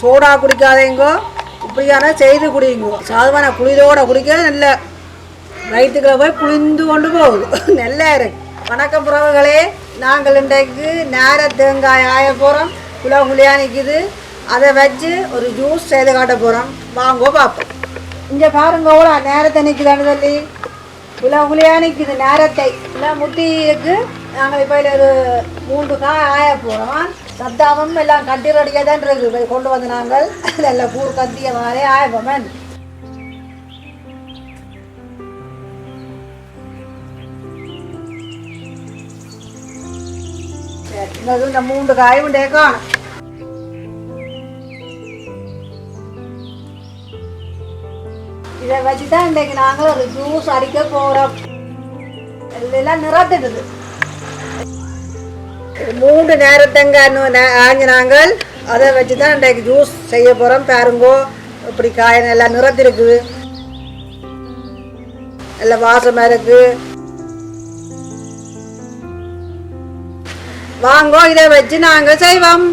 Soda குடிக்காதீங்கோ. இப்படியான செய்து குடிங்கோ. சாதுவான குளிதோட குடிக்க நல்ல. வயிற்றுக்குள்ள போய் குளிந்து கொண்டு போகுது. நல்லா இருக்கு வணக்கம் புறவுகளே நாங்கள் இன்றைக்கு நேர தேங்காய் ஆய போகிறோம் குலா குழியாக நிற்கிது அதை வச்சு ஒரு ஜூஸ் செய்து காட்ட போகிறோம் வாங்கோ பார்ப்போம் இங்கே பாருங்க எவ்வளோ நேரத்தை நிற்குதான்னு சொல்லி. குலா குழியா நிற்கிது நேரத்தை. இல்லை முட்டிக்கு நாங்கள் இப்போ ஒரு மூன்று காய் ஆய போகிறோம் சத்தாவும் எல்லாம் கட்டி தான் இருக்குது. போய் கொண்டு வந்து நாங்கள் நல்ல கூர் கத்திய மாதிரி ஆயப்போமன் இந்த மூன்று காயும் உண்டே இதை வச்சு தான் இன்றைக்கு நாங்கள் ஒரு ஜூஸ் அடிக்க போகிறோம் எல்லாம் நிறத்துடுது மூன்று நேரத்தங்க ஆஞ்சு அதை வச்சு தான் இன்றைக்கு ஜூஸ் செய்ய போகிறோம் பாருங்கோ இப்படி காய் நல்லா நிறத்திருக்கு. நல்லா வாசமாக இருக்குது வாங்கோ இதை வச்சு நாங்கள் செய்வோம்.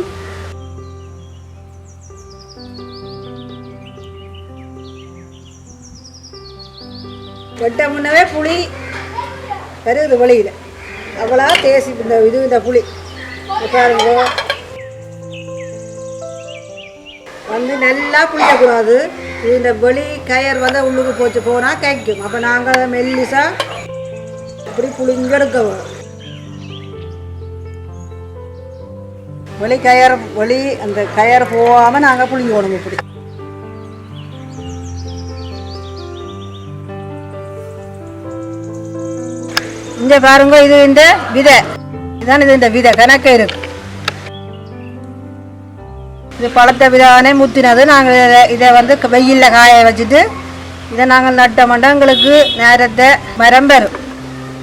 வெட்ட முன்னவே புளி வருது வெளியில். அவ்வளோ தேசி இந்த இது இந்த புளி பாருங்க. வந்து நல்லா புளியக்கூடாது இது இந்த வெளி கயர் வந்து உள்ளுக்கு போச்சு போனால் கைக்கும். அப்போ நாங்கள் மெல்லிசா அப்படி புளிங்க வேணும் வெளி கயர் வெளி அந்த கயர் போகாமல் நாங்கள் புளிங்கணும் இப்படி. இங்கே பாருங்க இது இந்த விதை. இதுதான் இது இந்த விதை கணக்கு இருக்கு. இது பழத்த விதானே முத்தினது. நாங்கள் இதை- இதை வந்து வெயிலில் காய வச்சுட்டு இதை நாங்கள் நட்டோம்னா எங்களுக்கு நேரத்தை மரம் பெறும்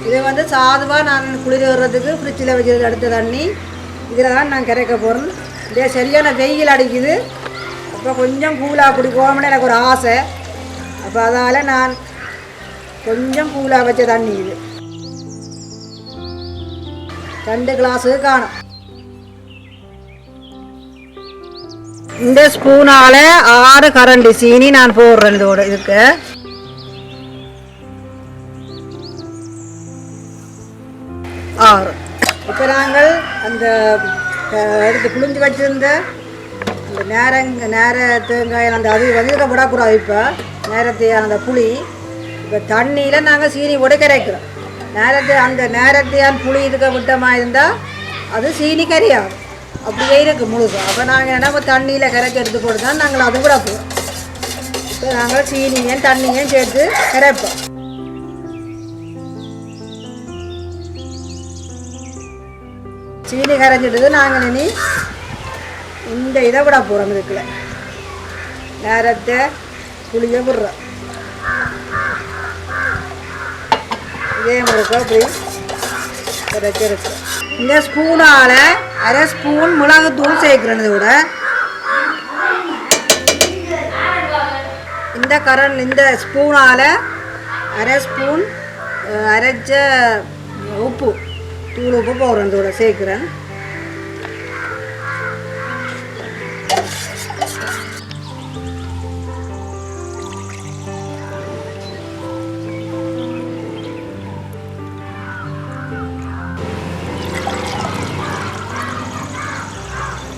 இதை வந்து சாதுவாக நான் குளிர் வர்றதுக்கு ஃப்ரிட்ஜில் வச்சுருக்க அடுத்த தண்ணி. இதில் தான் நான் கரைக்க போகிறோம் இதே சரியான வெயில் அடிக்குது. அப்போ கொஞ்சம் கூலாக குடிக்கோம்னு எனக்கு ஒரு ஆசை. அப்போ அதால் நான் கொஞ்சம் கூலாக வச்ச தண்ணி இது. ரெண்டு ഗ്ലാസ് காணும் இந்த ஸ்பூனால ஆறு கரண்டி சீனி நான் போடுறேன் இதோட இதுக்கு ஆறு இப்போ நாங்கள் அந்த எடுத்து புளிஞ்சு வச்சிருந்த அந்த நேரங்க நேர தேங்காய் அந்த அது வந்து விடக்கூடாது இப்போ நேரத்தையான அந்த புளி இப்போ தண்ணியில் நாங்கள் சீனி போட்டு நேரத்தை அந்த நேரத்தையான் புளி இதுக்க விட்டமாக இருந்தால் அது சீனி கறியாகும் அப்படியே இருக்கு முழுசு. அப்போ நாங்கள் என்ன தண்ணியில் கரைச்சி எடுத்து போட்டு தான் நாங்கள் அது கூட போவோம். இப்போ நாங்கள் சீனியும் தண்ணியும் சேர்த்து கரைப்போம். சீனி கரைஞ்சிட்டது நாங்கள் இனி இந்த இதை விட போகிறோம் இதுக்குள்ள. நேரத்தை புளியை விடுறோம். இதே முறுக்க அப்படி இருக்கு இந்த ஸ்பூனால் அரை ஸ்பூன் மிளகுத்தூள் சேர்க்கிறேன் விட இந்த கரண் இந்த ஸ்பூனால் அரை ஸ்பூன் அரைச்ச உப்பு தூள் உப்பு போடுறேன் இதோட சேர்க்குறேன்.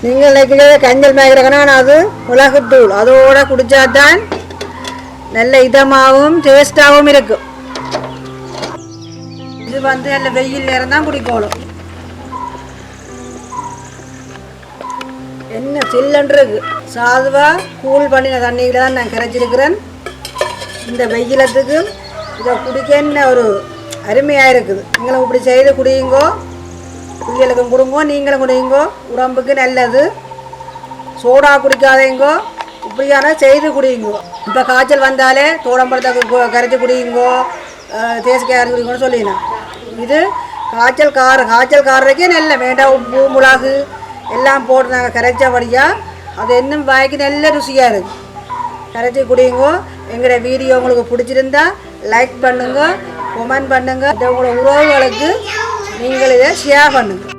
நீங்கள் நினைக்கிறத கஞ்சல் மேய்க்கிறக்கனா அது உலகத்தூள். அதோட குடிச்சா தான் நல்ல இதமாகவும் டேஸ்டாகவும் இருக்கும். இது வந்து நல்ல வெயில் நேரம் தான் குடிக்கணும். என்ன சில்லன்றது? சாதுவாக கூல் பண்ணின தண்ணியில் தான் நான் கிடைச்சிருக்கிறேன் இந்த வெயிலத்துக்கு இதை குடிக்க என்ன ஒரு அருமையாக இருக்குது. நீங்களும் இப்படி செய்து குடியுங்கோ. பிள்ளைகளுக்கும் கொடுங்கோ நீங்களும் குடிங்கோ. உடம்புக்கு நல்லது. சோடா குடிக்காதீங்கோ. இப்படியான செய்து குடியுங்கோ இப்போ காய்ச்சல் வந்தாலே தோடம்பழத்தை கரைச்சி குடியுங்கோ தேசிக்காய் அரைச்சி குடிங்கன்னு சொல்லினேன். இது காய்ச்சல் கார காய்ச்சல் காரக்கே நல்ல வேண்டாம் உப்பு மிளகு எல்லாம் போட்டு நாங்கள் கரைச்சபடியாக அது இன்னும் வாய்க்கு நல்ல ருசியாக இருக்குது கரைச்சி குடிங்கோ. எங்களோட வீடியோ உங்களுக்கு பிடிச்சிருந்தா லைக் பண்ணுங்க கொமெண்ட் பண்ணுங்க. உங்களோட உறவுகளுக்கு நீங்கள் இதை ஷேர் பண்ணுங்கள்